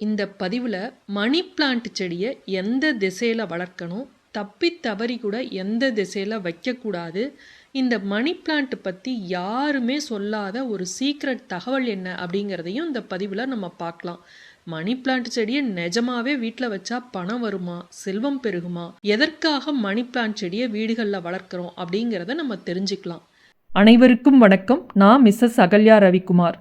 இந்த பதிவில் money plant செடியை எந்த திசையில் வளர்க்கணும் தப்பி தவறி கூட எந்த திசையில் வைக்கக்கூடாது இந்த மணி பிளான்ட் பற்றி யாருமே சொல்லாத ஒரு சீக்ரெட் தகவல் என்ன அப்படிங்கிறதையும் இந்த பதிவில் நம்ம பார்க்கலாம். மணி பிளான்ட் செடியை நிஜமாவே வீட்டில் வச்சா பணம் வருமா செல்வம் பெருகுமா எதற்காக மணி பிளான்ட் செடியை வீடுகளில் வளர்க்குறோம் அப்படிங்கிறத நம்ம தெரிஞ்சுக்கலாம். அனைவருக்கும் வணக்கம். நான் மிஸ்ஸஸ் அகல்யா ரவிக்குமார்.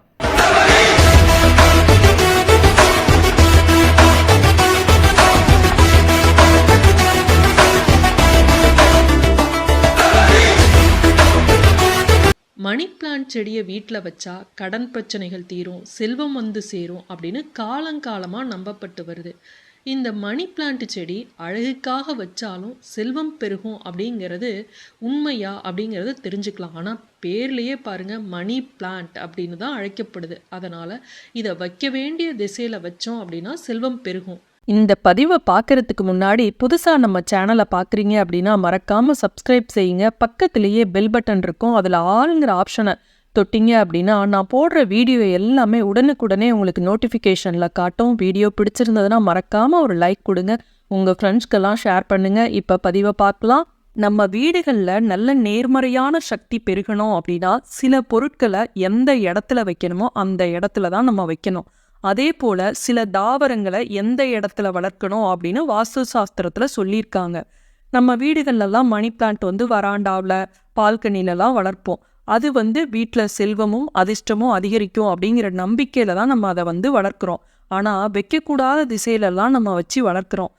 செடியை வீட்டில் வச்சா கடன் பிரச்சனைகள் தீரும் செல்வம் வந்து சேரும் அப்படின்னு காலங்காலமாக நம்பப்பட்டு வருது. இந்த மணி பிளான்ட் செடி அழகுக்காக வச்சாலும் செல்வம் பெருகும் அப்படிங்கிறது உண்மையா அப்படிங்கிறத தெரிஞ்சுக்கலாம். ஆனால் பேர்லேயே பாருங்க மணி பிளான்ட் அப்படின்னு தான் அழைக்கப்படுது. அதனால் இதை வைக்க வேண்டிய திசையில் வச்சோம் அப்படின்னா செல்வம் பெருகும். இந்த பதிவை பார்க்கறதுக்கு முன்னாடி புதுசாக நம்ம சேனலை பார்க்குறீங்க அப்படின்னா மறக்காமல் சப்ஸ்கிரைப் செய்யுங்க. பக்கத்துலேயே பெல் பட்டன் இருக்கும். அதில் ஆளுங்கிற ஆப்ஷனை தொட்டிங்க அப்படின்னா நான் போடுற வீடியோ எல்லாமே உடனுக்குடனே உங்களுக்கு நோட்டிஃபிகேஷனில் காட்டும். வீடியோ பிடிச்சிருந்ததுன்னா மறக்காமல் ஒரு லைக் கொடுங்க. உங்கள் ஃப்ரெண்ட்ஸ்க்கெல்லாம் ஷேர் பண்ணுங்கள் இப்போ பதிவை பார்க்கலாம். நம்ம வீடுகளில் நல்ல நேர்மறையான சக்தி பெருகணும் அப்படின்னா சில பொருட்களை எந்த இடத்துல வைக்கணுமோ அந்த இடத்துல தான் நம்ம வைக்கணும். அதே போல சில தாவரங்களை எந்த இடத்துல வளர்க்கணும் அப்படின்னு வாஸ்து சாஸ்திரத்துல சொல்லியிருக்காங்க. நம்ம வீடுகள்லாம் மணி பிளான்ட் வந்து வராண்டாவில் பால்கனிலலாம் வளர்ப்போம். அது வந்து வீட்டில் செல்வமும் அதிர்ஷ்டமும் அதிகரிக்கும் அப்படிங்கிற நம்பிக்கையில் தான் நம்ம அதை வந்து வளர்க்குறோம். ஆனால் வைக்கக்கூடாத திசையிலலாம் நம்ம வச்சு வளர்க்குறோம்.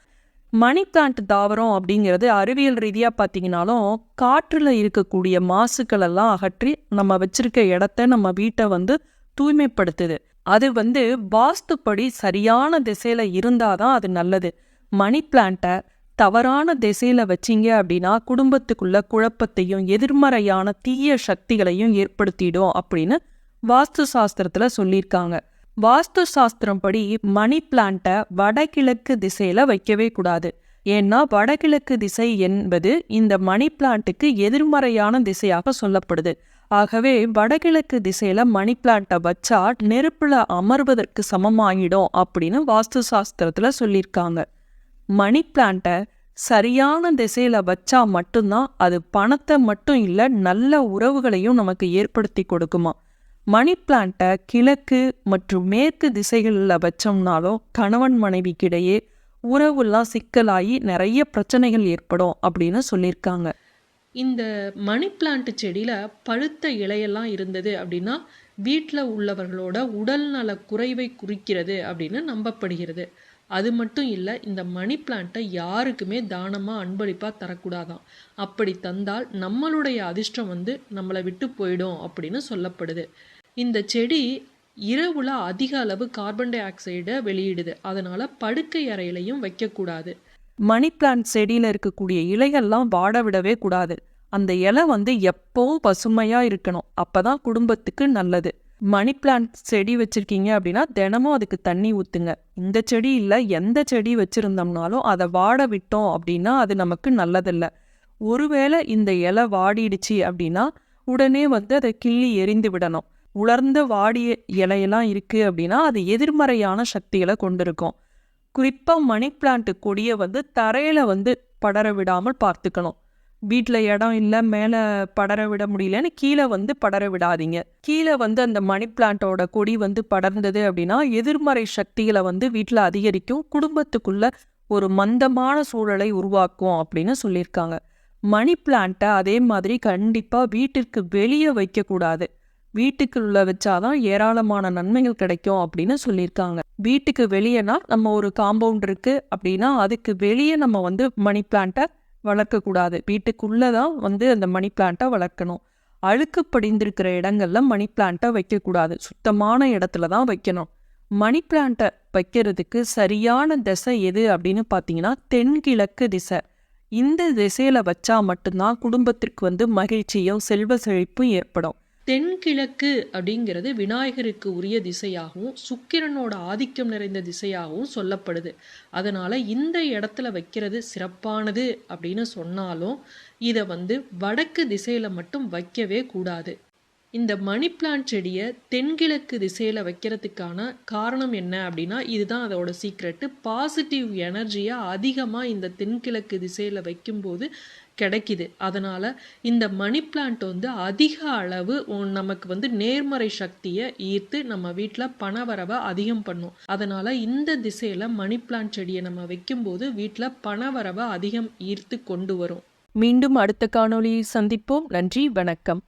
மணி பிளான்ட் தாவரம் அப்படிங்கிறது அறிவியல் ரீதியாக பார்த்தீங்கன்னாலும் காற்றில் இருக்கக்கூடிய மாசுக்களெல்லாம் அகற்றி நம்ம வச்சிருக்க இடத்த நம்ம வீட்டை வந்து தூய்மைப்படுத்துது. அது வந்து வாஸ்துப்படி சரியான திசையில் இருந்தால் தான் அது நல்லது. மணி பிளான்ட்டை தவறான திசையில வச்சீங்க அப்படின்னா குடும்பத்துக்குள்ள குழப்பத்தையும் எதிர்மறையான தீய சக்திகளையும் ஏற்படுத்திடும் அப்படின்னு வாஸ்து சாஸ்திரத்துல சொல்லியிருக்காங்க. வாஸ்து சாஸ்திரம் படி மணி பிளான்ட்டை வடகிழக்கு திசையில வைக்கவே கூடாது. ஏன்னா வடகிழக்கு திசை என்பது இந்த மணி பிளான்ட்டுக்கு எதிர்மறையான திசையாக சொல்லப்படுது. ஆகவே வடகிழக்கு திசையில மணி பிளான்ட்டை வச்சா நெருப்புல அமர்வதற்கு சமமாகிடும் அப்படின்னு வாஸ்து சாஸ்திரத்துல சொல்லியிருக்காங்க. மணி பிளான்ட்டை சரியான திசையில் வச்சா மட்டும்தான் அது பணத்தை மட்டும் இல்லை நல்ல உறவுகளையும் நமக்கு ஏற்படுத்தி கொடுக்குமா? மணி பிளான்ட்டை கிழக்கு மற்றும் மேற்கு திசைகளில் வச்சோம்னாலும் கணவன் மனைவிக்கிடையே உறவுலாம் சிக்கலாகி நிறைய பிரச்சனைகள் ஏற்படும் அப்படின்னு சொல்லியிருக்காங்க. இந்த மணி பிளான்ட் செடியில் பழுத்த இலையெல்லாம் இருந்தது அப்படின்னா வீட்டில் உள்ளவர்களோட உடல்நல குறைவை குறிக்கிறது அப்படின்னு நம்பப்படுகிறது. அது மட்டும் இல்லை இந்த மணி பிளான்ட்டை யாருக்குமே தானமாக அன்பளிப்பாக தரக்கூடாதாம். அப்படி தந்தால் நம்மளுடைய அதிர்ஷ்டம் வந்து நம்மளை விட்டு போயிடும் அப்படின்னு சொல்லப்படுது. இந்த செடி இரவுல அதிக அளவு கார்பன் டை ஆக்சைடை வெளியிடுது. அதனால படுக்கை அறையிலையும் வைக்கக்கூடாது. மணி பிளான்ட் செடியில் இருக்கக்கூடிய இலைகள்லாம் வாட விடவே கூடாது. அந்த இலை வந்து எப்போவும் பசுமையாக இருக்கணும். அப்பதான் குடும்பத்துக்கு நல்லது. மணி பிளான்ட் செடி வச்சுருக்கீங்க அப்படின்னா தினமும் அதுக்கு தண்ணி ஊற்றுங்க இந்த செடி இல்லை எந்த செடி வச்சிருந்தோம்னாலும் அதை வாட விட்டோம் அப்படின்னா அது நமக்கு நல்லதில்லை. ஒருவேளை இந்த இலை வாடிடுச்சு அப்படின்னா உடனே வந்து அதை கிள்ளி எரிந்து விடணும். உலர்ந்த வாடிய இலையெல்லாம் இருக்கு அப்படின்னா அது எதிர்மறையான சக்திகளை கொண்டிருக்கும். குறிப்பாக மணி பிளான்ட்டு கொடியை வந்து தரையில வந்து படர விடாமல் பார்த்துக்கணும். வீட்டில் இடம் இல்லை மேலே படர விட முடியலன்னு கீழே வந்து படர விடாதீங்க. கீழே வந்து அந்த மணி பிளான்ட்டோட கொடி வந்து படர்ந்தது அப்படின்னா எதிர்மறை சக்திகளை வந்து வீட்டில் அதிகரிக்கும் குடும்பத்துக்குள்ள ஒரு மந்தமான சூழலை உருவாக்கும் அப்படின்னு சொல்லியிருக்காங்க. மணி பிளான்ட்டை அதே மாதிரி கண்டிப்பாக வீட்டிற்கு வெளியே வைக்கக்கூடாது வீட்டுக்குள்ள வச்சாதான் ஏராளமான நன்மைகள் கிடைக்கும் அப்படின்னு சொல்லியிருக்காங்க. வீட்டுக்கு வெளியேனா நம்ம ஒரு காம்பவுண்ட் இருக்கு அப்படின்னா அதுக்கு வெளியே நம்ம வந்து மணி பிளான்ட்டை வளர்க்கக்கூடாது. வீட்டுக்குள்ளே தான் வந்து அந்த மணி பிளான்ட்டை வளர்க்கணும். அழுக்கு படிந்திருக்கிற இடங்கள்ல மணி பிளான்ட்டை வைக்கக்கூடாது. சுத்தமான இடத்துல தான் வைக்கணும் மணி பிளான்ட்டை வைக்கிறதுக்கு சரியான திசை எது அப்படின்னு பார்த்தீங்கன்னா தென்கிழக்கு திசை. இந்த திசையில வச்சா மட்டும்தான் குடும்பத்திற்கு வந்து மகிழ்ச்சியும் செல்வ செழிப்பும் ஏற்படும். தென்கிழக்கு அப்படிங்கிறது விநாயகருக்கு உரிய திசையாகவும் சுக்கிரனோட ஆதிக்கம் நிறைந்த திசையாகவும் சொல்லப்படுது. அதனால இந்த இடத்துல வைக்கிறது சிறப்பானது அப்படின்னு சொன்னாலும் இதை வந்து வடக்கு திசையில மட்டும் வைக்கவே கூடாது. இந்த மணி பிளான்ட் செடியை தென்கிழக்கு திசையில் வைக்கிறதுக்கான காரணம் என்ன அப்படின்னா இதுதான் அதோட சீக்ரெட்டு பாசிட்டிவ் எனர்ஜியை அதிகமாக இந்த தென்கிழக்கு திசையில் வைக்கும்போது கிடைக்கிது. அதனால் இந்த மணி பிளான்ட் வந்து அதிக அளவு நமக்கு வந்து நேர்மறை சக்தியை ஈர்த்து நம்ம வீட்டில் பணவரவை அதிகம் பண்ணும். அதனால் இந்த திசையில் மணி பிளான்ட் செடியை நம்ம வைக்கும்போது வீட்டில் பணவரவை அதிகம் ஈர்த்து கொண்டு வரும். மீண்டும் அடுத்த காணொளியை சந்திப்போம். நன்றி வணக்கம்.